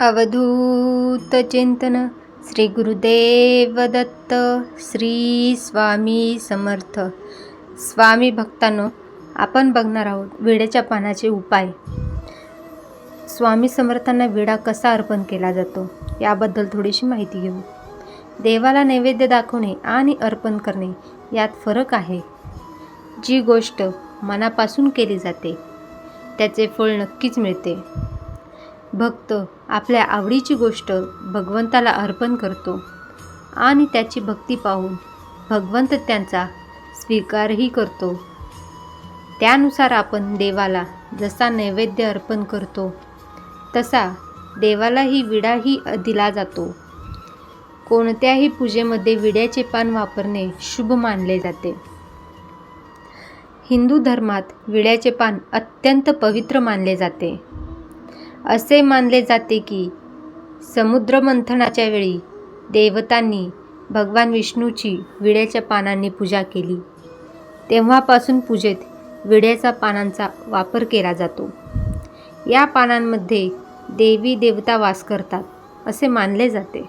अवधूत चिंतन श्री गुरुदेव दत्त श्री स्वामी समर्थ. स्वामी भक्तांनो आपण बघणार आहोत विड्याच्या पानाचे उपाय. स्वामी समर्थांना विडा कसा अर्पण केला जातो याबद्दल थोडीशी माहिती घेऊ. देवाला नैवेद्य दाखवणे आणि अर्पण करणे यात फरक आहे. जी गोष्ट मनापासून केली जाते त्याचे फळ नक्कीच मिळते. भक्त आपल्या आवडीची गोष्ट भगवंताला अर्पण करतो आणि त्याची भक्ती पाहून भगवंत त्यांचा स्वीकारही करतो. त्यानुसार आपण देवाला जसा नैवेद्य अर्पण करतो तसा देवालाही विडाही दिला जातो. कोणत्याही पूजेमध्ये विड्याचे पान वापरणे शुभ मानले जाते. हिंदू धर्मात विड्याचे पान अत्यंत पवित्र मानले जाते. असे मानले जाते की समुद्रमंथनाच्या वेळी देवतांनी भगवान विष्णूची विड्याच्या पानांनी पूजा केली. तेव्हापासून पूजेत विड्याचा पानांचा वापर केला जातो. या पानांमध्ये देवी देवता वास करतात असे मानले जाते.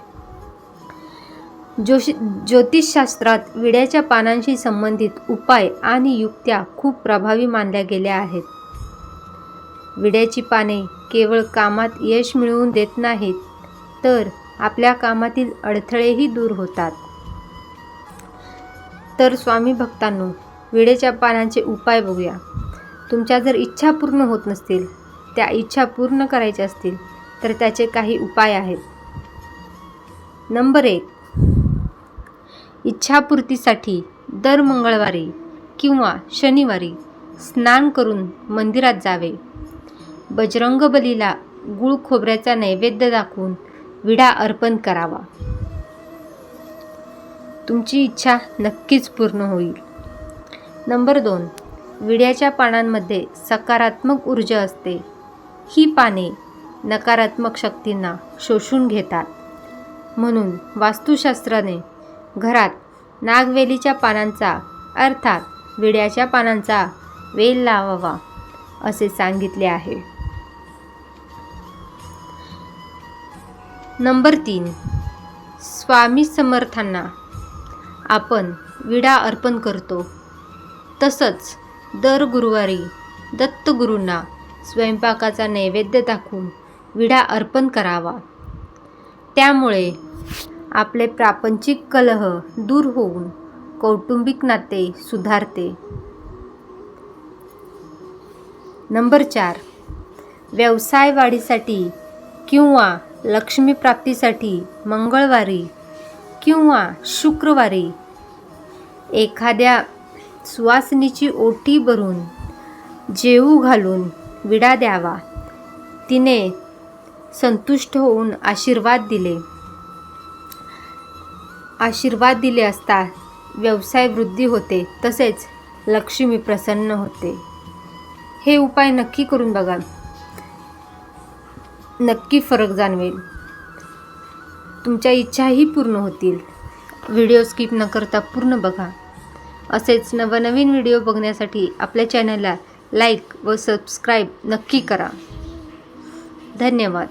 जोशी ज्योतिषशास्त्रात विड्याच्या पानांशी संबंधित उपाय आणि युक्त्या खूप प्रभावी मानल्या गेल्या आहेत. विड्याची पाने केवळ कामात यश मिळवून देत नाहीत तर आपल्या कामातील अडथळेही दूर होतात. तर स्वामी भक्तांनो विड्याच्या पानांचे उपाय बघूया. तुमच्या जर इच्छा पूर्ण होत नसतील त्या इच्छा पूर्ण करायच्या असतील तर त्याचे काही उपाय आहेत. नंबर एक. इच्छापूर्तीसाठी दर मंगळवारी किंवा शनिवारी स्नान करून मंदिरात जावे. बजरंगबलीला गुळ खोबऱ्याचा नैवेद्य दाखवून विडा अर्पण करावा. तुमची इच्छा नक्कीच पूर्ण होईल. नंबर दोन. विड्याच्या पानांमध्ये सकारात्मक ऊर्जा असते. ही पाने नकारात्मक शक्तींना शोषून घेतात. म्हणून वास्तुशास्त्राने घरात नागवेलीच्या पानांचा अर्थात विड्याच्या पानांचा वेल लावावा असे सांगितले आहे. नंबर तीन. स्वामी समर्थांना आपण विडा अर्पण करतो. तसंच दर गुरुवारी दत्तगुरूंना स्वयंपाकाचा नैवेद्य दाखवून विडा अर्पण करावा. त्यामुळे आपले प्रापंचिक कलह दूर होऊन कौटुंबिक नाते सुधारते. नंबर चार. व्यवसाय वाढीसाठी किंवा लक्ष्मीप्राप्तीसाठी मंगळवारी किंवा शुक्रवारी एखाद्या सुवासिनीची ओटी भरून जेऊ घालून विडा द्यावा. तिने संतुष्ट होऊन आशीर्वाद दिले. आशीर्वाद दिले असता व्यवसाय वृद्धी होते तसेच लक्ष्मी प्रसन्न होते. हे उपाय नक्की करून बघा. नक्की फरक जाणवेल. तुमच्या इच्छाही पूर्ण होतील. व्हिडिओ स्किप न करता पूर्ण बघा. असेच नवनवीन व्हिडिओ बघण्यासाठी आपल्या चॅनलला लाईक व सबस्क्राईब नक्की करा. धन्यवाद.